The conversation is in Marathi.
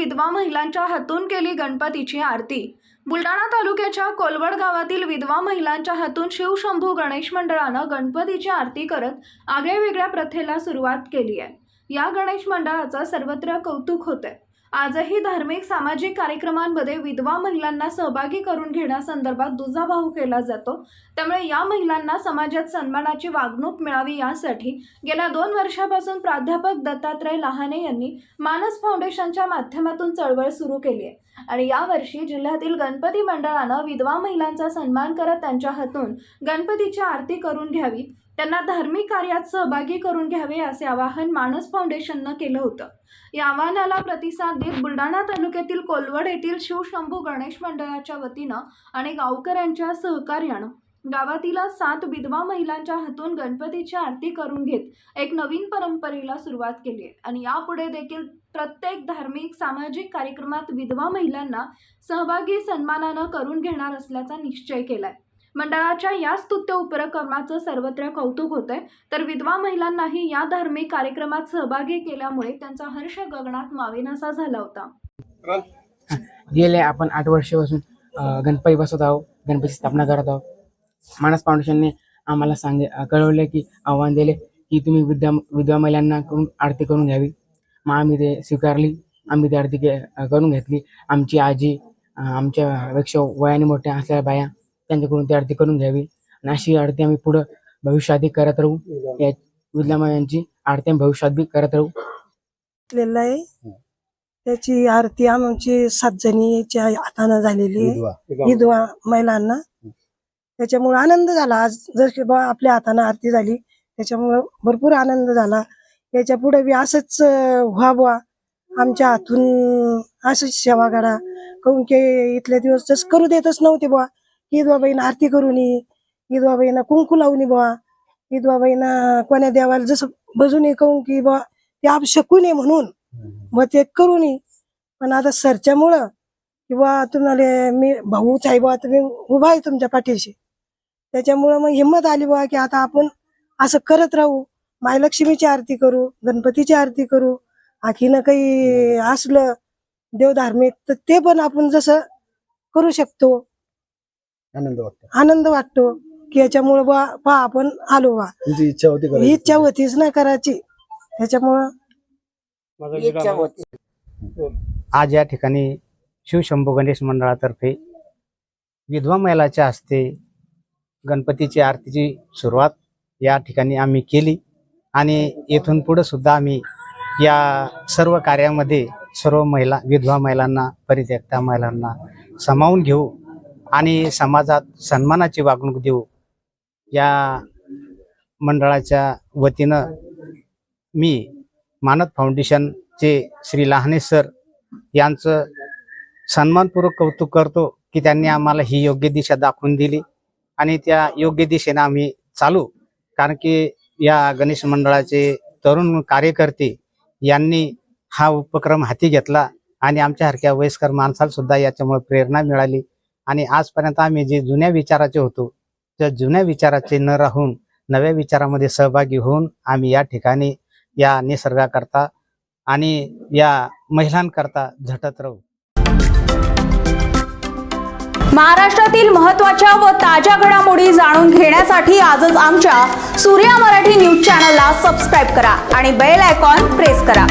विधवा महिलांच्या हातून केली गणपतीची आरती. बुलढाणा तालुक्याच्या कोलवड गावातील विधवा महिलांच्या हातून शिवशंभू गणेश मंडळानं गणपतीची आरती करत आगळ्यावेगळ्या प्रथेला सुरुवात केली आहे. या गणेश मंडळाचं सर्वत्र कौतुक होतं आजही धार्मिक सामाजिक कार्यक्रमांमध्ये विधवा महिलांना सहभागी करून घेण्यासंदर्भात दुजाभाव केला जातो. त्यामुळे या महिलांना समाजात सन्मानाची वागणूक मिळावी यासाठी गेल्या दोन वर्षापासून प्राध्यापक दत्तात्रय लहाने यांनी मानस फाउंडेशनच्या माध्यमातून चळवळ सुरू केली आहे. आणि यावर्षी जिल्ह्यातील गणपती मंडळानं विधवा महिलांचा सन्मान करत त्यांच्या हातून गणपतीची आरती करून घ्यावी. त्यांना धार्मिक कार्यात सहभागी करून घ्यावे असे आवाहन मानस फाउंडेशननं केलं होतं. या आवाहनाला प्रतिसाद देत बुलढाणा तालुक्यातील कोलवड येथील शिवशंभू गणेश मंडळाच्या वतीनं आणि गावकऱ्यांच्या सहकार्यानं गावातील सात विधवा महिलांच्या हातून गणपतीची आरती करून घेत एक नवीन परंपरेला सुरुवात केली आहे. आणि यापुढे देखील प्रत्येक धार्मिक सामाजिक कार्यक्रमात विधवा महिलांना सहभागी सन्मानानं करून घेणार असल्याचा निश्चय केलाय. मंडळाच्या या स्तुत्य उपक्रमाचं सर्वत्र कौतुक होतंय. तर विधवा महिलांनाही या धार्मिक कार्यक्रमात सहभागी केल्यामुळे त्यांचा हर्ष गगनात मावेनासा झाला होता. गेले आपण आठ वर्षापासून गणपती बसवत आहोत गणपती स्थापना करत आहोत. मानस फाउंडेशनने आम्हाला सांगे कळवले की आव्हान दिले की तुम्ही विद्या विधवा महिलांना करून आरती करून घ्यावी. मग आम्ही ते स्वीकारली आम्ही ती आरती करून घेतली. आमची आजी आमच्यापेक्षा वयाने मोठ्या असलेल्या बाया त्यांच्याकडून ती आरती करून घ्यावी. आणि अशी आरती आम्ही पुढं भविष्यातही करत राहू. या विधवा महिलांची आरती आम्ही भविष्यात बी करत राहू. आहे. त्याची आरती आमची सात जणीच्या हातानं झालेली आहे. विधवा. महिलांना. त्याच्यामुळे आनंद झाला. आज जर की बा आपल्या हातानं आरती झाली त्याच्यामुळे भरपूर आनंद झाला. याच्यापुढे बी असंच अं, व्हा बुवा आमच्या हातून असंच सेवा करा. काऊन की इथले दिवस तसं करू देतच नव्हते बुवा. विधवाबाईनं आरती करून ये. विधवाबाईनं कुंकू लावून बुवा. विधवाबाईनं कोण्या देवाला जसं बजून ये काऊन की बुवा ते आप शकून ये म्हणून. मग ते करून ये. पण आता सरच्यामुळं किंवा तुम्हाला मी भाऊच आहे बा तुम्ही उभा आहे तुमच्या पाठीशी. त्याच्यामुळं मग हिंमत आली बा की आता आपण असं करत राहू. मायलक्ष्मीची आरती करू गणपतीची आरती करू. आखीनं काही असलं देव धार्मिक तर ते पण आपण जसं करू शकतो. आनंद वाटतो. आनंद वाटतो की याच्यामुळं बा पा आपण आलो बा. तुमची इच्छा होती ही करायची? इच्छा होतीच ना करायची. त्याच्यामुळं आज या ठिकाणी शिवशंभू गणेश मंडळातर्फे विधवा महिलाच्या हस्ते गणपतीची आरतीची सुरुवात या ठिकाणी आम्ही केली. आणि येथून पुढे सुद्धा आम्ही या सर्व कार्यामध्ये सर्व महिला विधवा महिलांना परित्यक्ता महिलांना सामावून घेऊ. आणि समाजात सन्मानाची वागणूक देऊ या मंडळाच्या वतीनं मी मानद फाउंडेशनचे श्री लहाने सर यांचं सन्मानपूर्वक कौतुक करतो की त्यांनी आम्हाला ही योग्य दिशा दाखवून दिली आणि त्या योग्य दिशेनं आम्ही चालू. कारण की या गणेश मंडळाचे तरुण कार्यकर्ते यांनी हा उपक्रम हाती घेतला आणि आमच्यासारख्या वयस्कर माणसाला सुद्धा याच्यामुळे प्रेरणा मिळाली. आणि आजपर्यंत आम्ही जे जुन्या विचाराचे होतो त्या जुन्या विचाराचे न राहून नव्या विचारामध्ये सहभागी होऊन आम्ही या ठिकाणी या निसर्गाकरता आणि या महिलांकरता झटत राहू. महाराष्ट्रातील महत्त्वाच्या व ताज्या घडामोडी जाणून घेण्यासाठी आजच आमच्या सूर्या मराठी न्यूज चॅनलला सबस्क्राईब करा आणि बेल आयकॉन प्रेस करा.